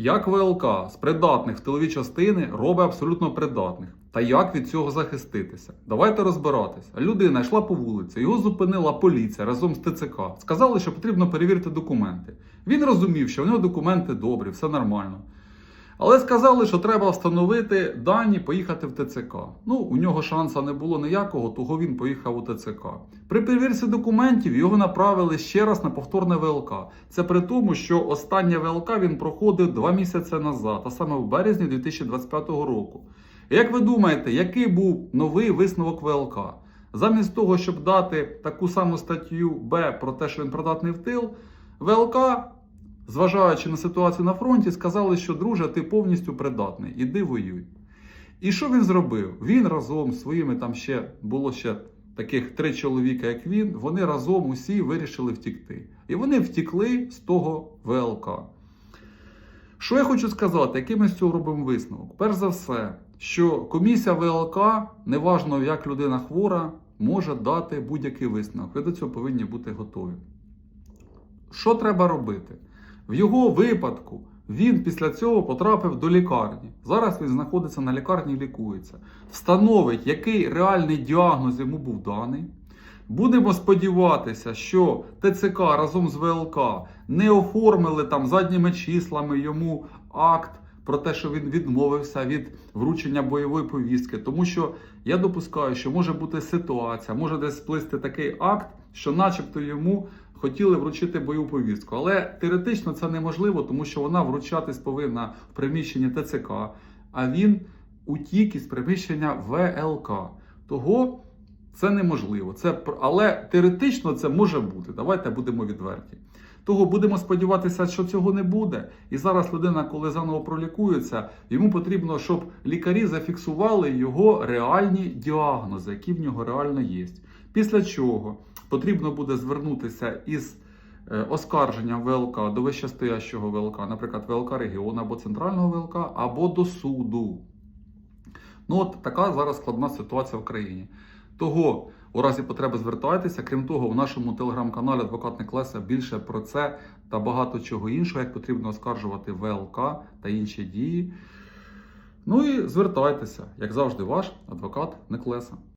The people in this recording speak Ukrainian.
Як ВЛК з придатних в тилові частини робить абсолютно придатних. Та як від цього захиститися? Давайте розбиратися. Людина йшла по вулиці, його зупинила поліція разом з ТЦК. Сказали, що потрібно перевірити документи. Він розумів, що в нього документи добрі, все нормально. Але сказали, що треба встановити дані, поїхати в ТЦК. Ну, у нього шансу не було ніякого, того він поїхав у ТЦК. При перевірці документів його направили ще раз на повторне ВЛК. Це при тому, що останнє ВЛК він проходив два місяці назад, а саме в березні 2025 року. Як ви думаєте, який був новий висновок ВЛК? Замість того, щоб дати таку саму статтю Б про те, що він придатний в тил, ВЛК зважаючи на ситуацію на фронті, сказали, що друже, ти повністю придатний, іди воюй. І що він зробив? Він разом з своїми там ще було ще таких три чоловіка, як він, вони разом усі вирішили втікти. І вони втікли з того ВЛК. Що я хочу сказати, який ми з цього робимо висновок? Перш за все, що комісія ВЛК, неважно як людина хвора, може дати будь-який висновок. Ви до цього повинні бути готові. Що треба робити? В його випадку він після цього потрапив до лікарні. Зараз він знаходиться на лікарні і лікується. Встановить, який реальний діагноз йому був даний. Будемо сподіватися, що ТЦК разом з ВЛК не оформили там задніми числами йому акт про те, що він відмовився від вручення бойової повістки. Тому що я допускаю, що може бути ситуація, може десь сплисти такий акт, що, начебто, йому хотіли вручити бойову повістку. Але теоретично це неможливо, тому що вона вручатись повинна в приміщенні ТЦК, а він утік із приміщення ВЛК. Того це неможливо. Це, але теоретично це може бути. Давайте будемо відверті. Того будемо сподіватися, що цього не буде. І зараз людина, коли заново пролікується, йому потрібно, щоб лікарі зафіксували його реальні діагнози, які в нього реально є. Після чого потрібно буде звернутися із е, оскарженням ВЛК до вищестоящого ВЛК, наприклад, ВЛК регіону або центрального ВЛК, або до суду. Ну от така зараз складна ситуація в країні. Того у разі потреби звертайтеся. Крім того, в нашому телеграм-каналі Адвокат Неклеса більше про це та багато чого іншого, як потрібно оскаржувати ВЛК та інші дії. Ну і звертайтеся, як завжди, ваш адвокат Неклеса.